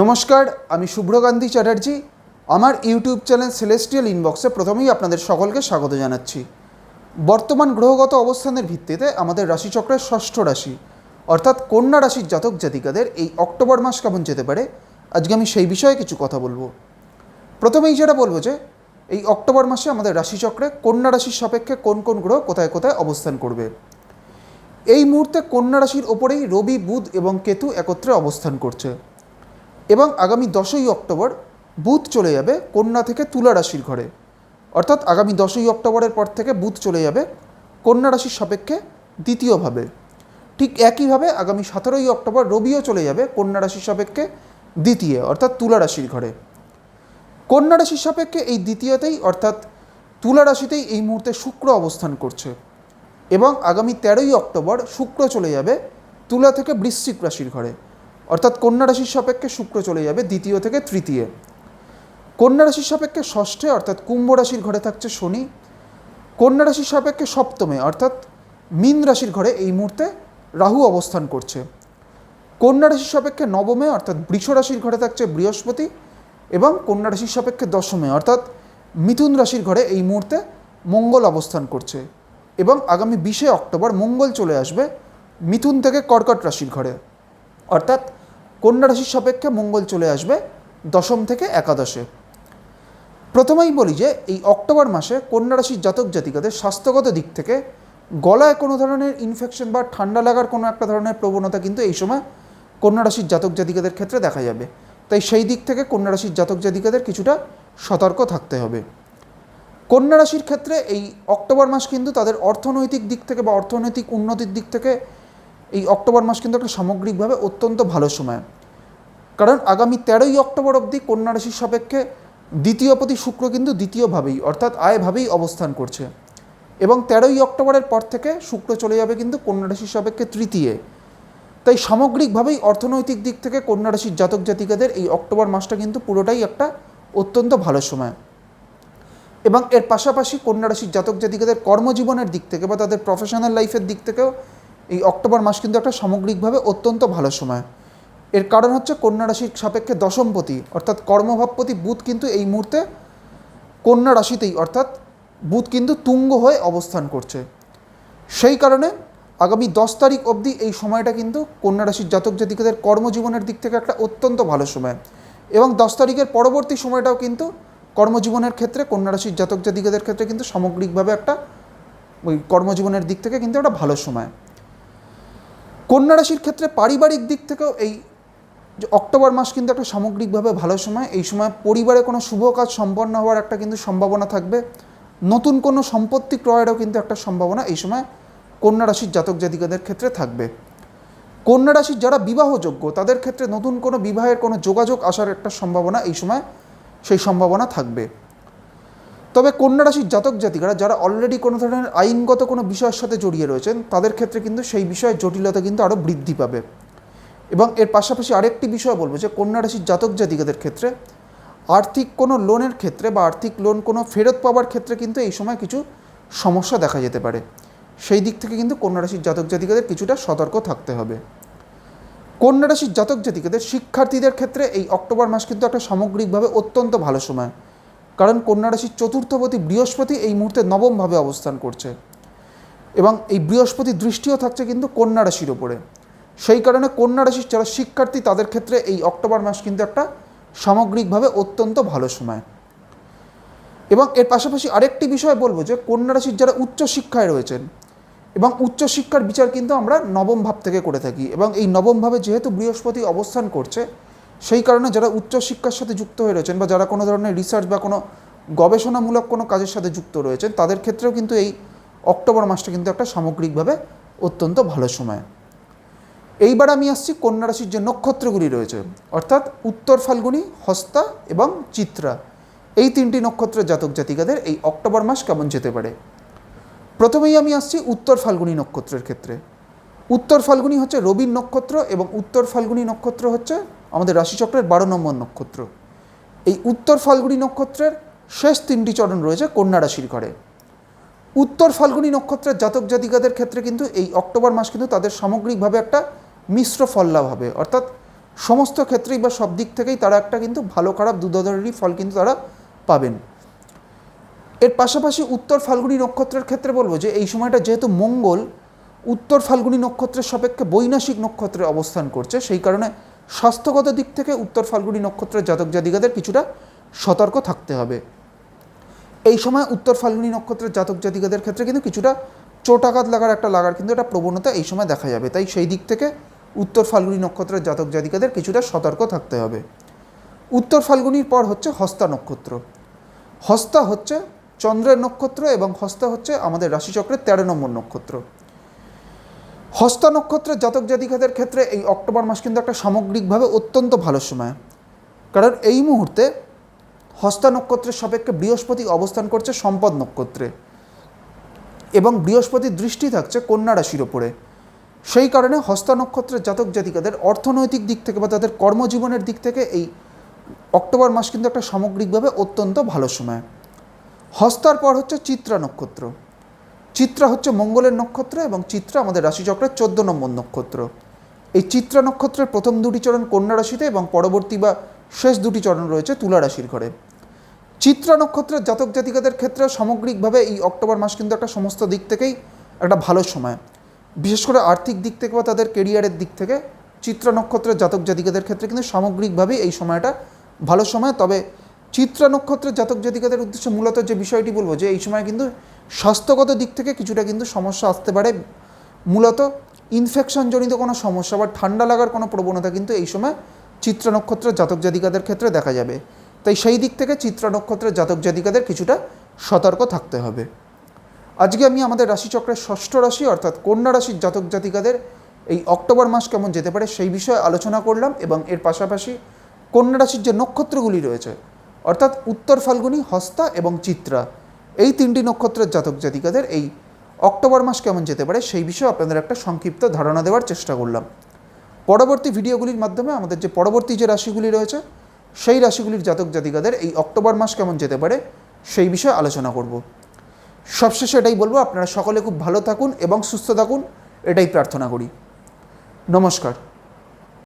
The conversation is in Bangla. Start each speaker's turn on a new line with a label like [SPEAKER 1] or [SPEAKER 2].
[SPEAKER 1] নমস্কার, আমি শুভ্রকান্তি চ্যাটার্জি। আমার ইউটিউব চ্যানেল সেলেস্টিয়াল ইনবক্সে প্রথমেই আপনাদের সকলকে স্বাগত জানাচ্ছি। বর্তমান গ্রহগত অবস্থানের ভিত্তিতে আমাদের রাশিচক্রের ষষ্ঠ রাশি, অর্থাৎ কন্যা রাশির জাতক জাতিকাদের এই অক্টোবর মাস কেমন যেতে পারে, আজকে আমি সেই বিষয়ে কিছু কথা বলব। প্রথমেই যেটা বলব যে, এই অক্টোবর মাসে আমাদের রাশিচক্রে কন্যা রাশির সাপেক্ষে কোন কোন গ্রহ কোথায় কোথায় অবস্থান করবে। এই মুহূর্তে কন্যা রাশির ওপরেই রবি, বুধ এবং কেতু একত্রে অবস্থান করছে। এবং আগামী দশই অক্টোবর বুধ চলে যাবে কন্যা থেকে তুলা রাশির ঘরে। অর্থাৎ আগামী দশই অক্টোবরের পর থেকে বুধ চলে যাবে কন্যা রাশির সাপেক্ষে দ্বিতীয়ভাবে। ঠিক একইভাবে আগামী সতেরোই অক্টোবর রবিও চলে যাবে কন্যা রাশির সাপেক্ষে দ্বিতীয়, অর্থাৎ তুলা রাশির ঘরে। কন্যা রাশির সাপেক্ষে এই দ্বিতীয়তেই, অর্থাৎ তুলা রাশিতেই এই মুহূর্তে শুক্র অবস্থান করছে এবং আগামী তেরোই অক্টোবর শুক্র চলে যাবে তুলা থেকে বৃশ্চিক রাশির ঘরে। অর্থাৎ কন্যা রাশির সাপেক্ষে শুক্র চলে যাবে দ্বিতীয় থেকে তৃতীয়। কন্যা রাশির সাপেক্ষে ষষ্ঠে, অর্থাৎ কুম্ভ রাশির ঘরে থাকছে শনি। কন্যা রাশির সাপেক্ষে সপ্তমে, অর্থাৎ মীন রাশির ঘরে এই মুহূর্তে রাহু অবস্থান করছে। কন্যা রাশির সাপেক্ষে নবমে, অর্থাৎ বৃষ রাশির ঘরে থাকছে বৃহস্পতি এবং কন্যা রাশির সাপেক্ষে দশমে, অর্থাৎ মিথুন রাশির ঘরে এই মুহূর্তে মঙ্গল অবস্থান করছে এবং আগামী বিশে অক্টোবর মঙ্গল চলে আসবে মিথুন থেকে কর্কট রাশির ঘরে। অর্থাৎ কন্যা রাশির সাপেক্ষে মঙ্গল চলে আসবে দশম থেকে একাদশে। প্রথমেই বলি যে, এই অক্টোবর মাসে কন্যা রাশির জাতক জাতিকাদের স্বাস্থ্যগত দিক থেকে গলায় কোনো ধরনের ইনফেকশন বা ঠান্ডা লাগার কোনো একটা ধরনের প্রবণতা কিন্তু এই সময় কন্যা রাশির জাতক জাতিকাদের ক্ষেত্রে দেখা যাবে। তাই সেই দিক থেকে কন্যা রাশির জাতক জাতিকাদের কিছুটা সতর্ক থাকতে হবে। কন্যা রাশির ক্ষেত্রে এই অক্টোবর মাস কিন্তু তাদের অর্থনৈতিক দিক থেকে বা অর্থনৈতিক উন্নতির দিক থেকে এই অক্টোবর মাস কিন্তু একটা সামগ্রিকভাবে অত্যন্ত ভালো সময়। কারণ আগামী তেরোই অক্টোবর অবধি কন্যা রাশির সাপেক্ষে দ্বিতীয় প্রতি শুক্র কিন্তু দ্বিতীয়ভাবেই, অর্থাৎ আয়ভাবেই অবস্থান করছে। এবং তেরোই অক্টোবরের পর থেকে শুক্র চলে যাবে কিন্তু কন্যা রাশির সাপেক্ষে তৃতীয়। তাই সামগ্রিকভাবেই অর্থনৈতিক দিক থেকে কন্যা রাশির জাতক জাতিকাদের এই অক্টোবর মাসটা কিন্তু পুরোটাই একটা অত্যন্ত ভালো সময়। এবং এর পাশাপাশি কন্যা রাশির জাতক জাতিকাদের কর্মজীবনের দিক থেকে বা তাদের প্রফেশনাল লাইফের দিক থেকেও এই অক্টোবর মাস কিন্তু একটা সামগ্রিকভাবে অত্যন্ত ভালো সময়। এর কারণ হচ্ছে কন্যা রাশির সাপেক্ষে দশমপতি অর্থাৎ কর্মভাবপতি বুধ কিন্তু এই মুহূর্তে কন্যা রাশিতেই, অর্থাৎ বুধ কিন্তু তুঙ্গ হয়ে অবস্থান করছে। সেই কারণে আগামী দশ তারিখ অবধি এই সময়টা কিন্তু কন্যা রাশির জাতক জাতিকাদের কর্মজীবনের দিক থেকে একটা অত্যন্ত ভালো সময়। এবং দশ তারিখের পরবর্তী সময়টাও কিন্তু কর্মজীবনের ক্ষেত্রে, কন্যা রাশির জাতক জাতিকাদের ক্ষেত্রে কিন্তু সামগ্রিকভাবে একটা ওই কর্মজীবনের দিক থেকে কিন্তু একটা ভালো সময়। কন্যা রাশির ক্ষেত্রে পারিবারিক দিক থেকেও এই যে অক্টোবর মাস কিন্তু একটা সামগ্রিকভাবে ভালো সময়। এই সময় পরিবারে কোনো শুভ কাজ সম্পন্ন হওয়ার একটা কিন্তু সম্ভাবনা থাকবে। নতুন কোনো সম্পত্তি ক্রয়েরও কিন্তু একটা সম্ভাবনা এই সময় কন্যা রাশির জাতক জাতিকাদের ক্ষেত্রে থাকবে। কন্যা রাশির যারা বিবাহযোগ্য, তাদের ক্ষেত্রে নতুন কোনো বিবাহের কোনো যোগাযোগ আসার একটা সম্ভাবনা এই সময় সেই সম্ভাবনা থাকবে। তবে কন্যা রাশির জাতক জাতিকারা যারা অলরেডি কোনো ধরনের আইনগত কোনো বিষয়ের সাথে জড়িয়ে রয়েছেন, তাদের ক্ষেত্রে কিন্তু সেই বিষয়ে জটিলতা কিন্তু আরও বৃদ্ধি পাবে। এবং এর পাশাপাশি আরেকটি বিষয় বলব যে, কন্যা রাশির জাতক জাতিকাদের ক্ষেত্রে আর্থিক কোনো লোনের ক্ষেত্রে বা আর্থিক লোন কোনো ফেরত পাওয়ার ক্ষেত্রে কিন্তু এই সময় কিছু সমস্যা দেখা যেতে পারে। সেই দিক থেকে কিন্তু কন্যা রাশির জাতক জাতিকাদের কিছুটা সতর্ক থাকতে হবে। কন্যা রাশির জাতক জাতিকাদের শিক্ষার্থীদের ক্ষেত্রে এই অক্টোবর মাস কিন্তু একটা সামগ্রিকভাবে অত্যন্ত ভালো সময়। কারণ কন্যা রাশির চতুর্থপতি বৃহস্পতি এই মুহূর্তে নবমভাবে অবস্থান করছে। এবং এই বৃহস্পতির দৃষ্টিও থাকছে কিন্তু কন্যা রাশির ওপরে সেই কারণে কন্যা রাশির যারা শিক্ষার্থী, তাদের ক্ষেত্রে এই অক্টোবর মাস কিন্তু একটা সামগ্রিকভাবে অত্যন্ত ভালো সময়। এবং এর পাশাপাশি আরেকটি বিষয় বলব যে কন্যা রাশির যারা উচ্চশিক্ষায় রয়েছেন এবং উচ্চশিক্ষার বিচার কিন্তু আমরা নবম ভাব থেকে করে থাকি। এবং এই নবম ভাবে যেহেতু বৃহস্পতি অবস্থান করছে সেই কারণে যারা উচ্চশিক্ষার সাথে যুক্ত হয়ে রয়েছেন বা যারা কোনো ধরনের রিসার্চ বা কোনো গবেষণামূলক কোনো কাজের সাথে যুক্ত রয়েছেন, তাদের ক্ষেত্রেও কিন্তু এই অক্টোবর মাসটা কিন্তু একটা সামগ্রিকভাবে অত্যন্ত ভালো সময়। এইবার আমি আসছি কন্যা রাশির যে নক্ষত্রগুলি রয়েছে, অর্থাৎ উত্তর ফাল্গুনি, হস্তা এবং চিত্রা। এই তিনটি নক্ষত্রের জাতক জাতিকাদের এই অক্টোবর মাস কেমন যেতে পারে? প্রথমেই আমি আসছি উত্তর ফাল্গুনি নক্ষত্রের ক্ষেত্রে। উত্তর ফাল্গুনি হচ্ছে রবির নক্ষত্র এবং উত্তর ফাল্গুনি নক্ষত্র হচ্ছে আমাদের রাশিচক্রের বারো নম্বর নক্ষত্র। এই উত্তর ফাল্গুনি নক্ষত্রের শেষ তিনটি চরণ রয়েছে কন্যা রাশির ঘরে। উত্তর ফাল্গুনি নক্ষত্রের জাতক জাতিকাদের ক্ষেত্রে কিন্তু এই অক্টোবর মাস কিন্তু তাদের সামগ্রিকভাবে একটা মিশ্র ফল লাভ হবে। অর্থাৎ সমস্ত ক্ষেত্রেই বা সব দিক থেকেই তারা একটা কিন্তু ভালো খারাপ দুধরেরই ফল কিন্তু তারা পাবেন। এর পাশাপাশি উত্তর ফাল্গুনি নক্ষত্রের ক্ষেত্রে বলব যে এই সময়টা যেহেতু মঙ্গল, উত্তর ফাল্গুনি নক্ষত্রের সাপেক্ষে বৈনাশিক নক্ষত্রে অবস্থান করছে, সেই কারণে স্বাস্থ্যগত দিক থেকে উত্তর ফাল্গুনি নক্ষত্রের জাতক জাতিকাদের কিছুটা সতর্ক থাকতে হবে। এই সময় উত্তর ফাল্গুনি নক্ষত্রের জাতক জাতিকাদের ক্ষেত্রে কিন্তু কিছুটা চোটাঘাত লাগার একটা লাগার কিন্তু একটা প্রবণতা এই সময় দেখা যাবে। তাই সেই দিক থেকে উত্তর ফাল্গুনি নক্ষত্রের জাতক জাতিকাদের কিছুটা সতর্ক থাকতে হবে। উত্তর ফাল্গুনির পর হচ্ছে হস্তা নক্ষত্র। হস্তা হচ্ছে চন্দ্রের নক্ষত্র এবং হস্তা হচ্ছে আমাদের রাশিচক্রের তেরো নম্বর নক্ষত্র। হস্তা নক্ষত্রের জাতক জাতিকাদের ক্ষেত্রে এই অক্টোবর মাস কিন্তু একটা সামগ্রিকভাবে অত্যন্ত ভালো সময়। কারণ এই মুহূর্তে হস্ত নক্ষত্রের সাপেক্ষে বৃহস্পতি অবস্থান করছে সম্পদ নক্ষত্রে এবং বৃহস্পতির দৃষ্টি থাকছে কন্যা রাশির ওপরে। সেই কারণে হস্তা নক্ষত্রের জাতক জাতিকাদের অর্থনৈতিক দিক থেকে বা তাদের কর্মজীবনের দিক থেকে এই অক্টোবর মাস কিন্তু একটা সামগ্রিকভাবে অত্যন্ত ভালো সময়। হস্তার পর হচ্ছে চিত্রা নক্ষত্র। চিত্রা হচ্ছে মঙ্গলের নক্ষত্র এবং চিত্রা আমাদের রাশিচক্রের চোদ্দ নম্বর নক্ষত্র। এই চিত্রা নক্ষত্রের প্রথম দুটি চরণ কন্যা রাশিতে এবং পরবর্তী বা শেষ দুটি চরণ রয়েছে তুলা রাশির ঘরে। চিত্রা নক্ষত্রের জাতক জাতিকাদের ক্ষেত্রে সামগ্রিকভাবে এই অক্টোবর মাস কিন্তু একটা সমস্ত দিক থেকেই একটা ভালো সময়। বিশেষ করে আর্থিক দিক থেকে বা তাদের কেরিয়ারের দিক থেকে চিত্রা নক্ষত্রের জাতক জাতিকাদের ক্ষেত্রে কিন্তু সামগ্রিকভাবেই এই সময়টা ভালো সময়। তবে চিত্রা নক্ষত্রের জাতক জাতিকাদের উদ্দেশ্যে মূলত যে বিষয়টি বলব যে এই সময় কিন্তু স্বাস্থ্যগত দিক থেকে কিছুটা কিন্তু সমস্যা আসতে পারে। মূলত ইনফেকশনজনিত কোনো সমস্যা বা ঠান্ডা লাগার কোনো প্রবণতা কিন্তু এই সময় চিত্রা নক্ষত্রের জাতক জাতিকাদের ক্ষেত্রে দেখা যাবে। তাই সেই দিক থেকে চিত্রা নক্ষত্রের জাতক জাতিকাদের কিছুটা সতর্ক থাকতে হবে। আজকে আমি আমাদের রাশিচক্রের ষষ্ঠ রাশি অর্থাৎ কন্যা রাশির জাতক জাতিকাদের এই অক্টোবর মাস কেমন যেতে পারে সেই বিষয়ে আলোচনা করলাম এবং এর পাশাপাশি কন্যা রাশির যে নক্ষত্রগুলি রয়েছে অর্থাৎ উত্তর ফাল্গুনী, হস্তা এবং চিত্রা। এই তিনটি নক্ষত্রের জাতক জাতিকাদের এই অক্টোবর মাস কেমন যেতে পারে সেই বিষয়ে আপনাদের একটা সংক্ষিপ্ত ধারণা দেওয়ার চেষ্টা করলাম। পরবর্তী ভিডিওগুলির মাধ্যমে আমাদের যে পরবর্তী যে রাশিগুলি রয়েছে, সেই রাশিগুলির জাতক জাতিকাদের এই অক্টোবর মাস কেমন যেতে পারে সেই বিষয়ে আলোচনা করব। সবশেষে এটাই বলব, আপনারা সকলে খুব ভালো থাকুন এবং সুস্থ থাকুন, এটাই প্রার্থনা করি। নমস্কার।